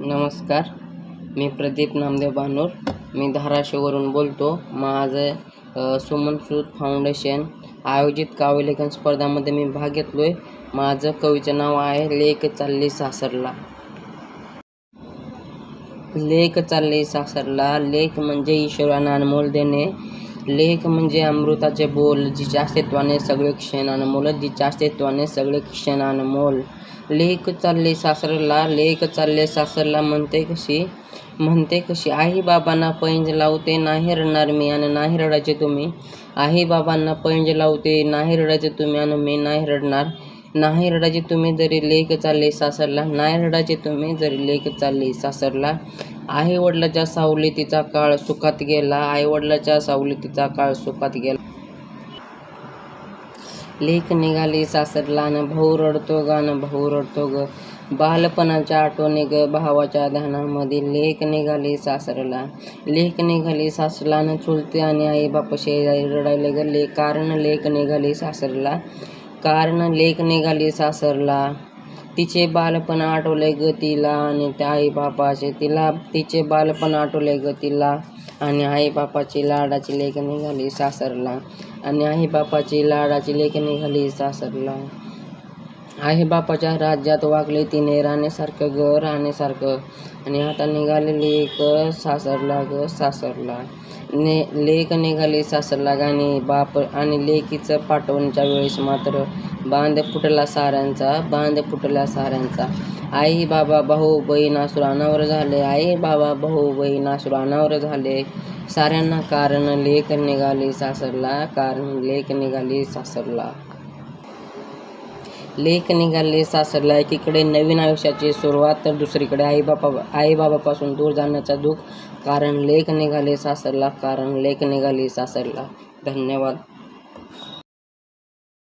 नमस्कार. मी प्रदीप नामदेव बानूर. मी धाराशिववरून बोलतो. माझं सुमन सूद फाउंडेशन आयोजित काव्यलेखन स्पर्धामध्ये मी भाग घेतलो आहे माझं कवीचं नाव आहे लेख चालली सासरला. लेख चालली सासरला. लेख म्हणजे ईश्वरानं अनमोल देणे. लेख म्हणजे अमृताचे बोल जिच्या अस्तित्वाने सगळे क्षण अनमोल जिच्या अस्तित्वाने सगळे क्षण अनमोल लेख चालले सासरला लेख चालले सासरला म्हणते कशी? म्हणते कशी आई बाबांना पैंज लावते नाही रडणार मी आणि नाही रडायचे तुम्ही. आई बाबांना पैंज लावते नाही रडायचे तुम्ही आणि मी नाही रडणार. नाही रडायचे तुम्ही जरी लेख चालले सासरला नाही रडायचे तुम्ही जरी लेख चालले सासरला. आई वडिलाच्या सावलीतीचा काळ सुखात गेला. आई वडिलाच्या सावलीतीचा काळ सुखात गेला. लेख निघाली सासरला न भाऊ रडतो गा न भाऊ रडतो ग. बालपणाच्या आठवणी ग भावाच्या ध्यानामध्ये लेख निघाली सासरला. लेख निघाली सासरला न चुलते आणि आई बाप शेजारी रडायला गेले. कारण लेख निघाली सासरला. कारण लेख निघाली सासरला. तिचे बालपण आठवले ग तिला आणि त्या आई बापाचे तिला तिचे बालपण आठवले ग तिला आणि आई बापाची लाडाची लेख निघाली सासरला आणि आई बापाची लाडाची लेख निघाली सासरला. आई बापाच्या राज्यात वागले तिने राणेसारखं ग राणेसारखं आणि आता निघालेली एक सासरला ग सासरला. ने लेख निघाली सासरला गाणी बाप आणि लेकीचं पाठवणच्या वेळेस मात्र बांध फुटला साऱ्यांचा बांध फुटला साऱ्यांचा. आई बाबा भाऊ बहीण असुर अनावर झाले. आई बाबा भाऊ बहीण असुर अनावर झाले. साऱ्यांना कारण लेख निघाली सासरला कारण लेख निघाली सासरला. लेख निघाले सासरला. एकीकडे नवीन आयुष्याची सुरुवात तर दुसरीकडे आई आईबाबापासून दूर जाण्याचा दुःख. कारण लेख निघाले सासरला कारण लेख निघाली सासरला. धन्यवाद.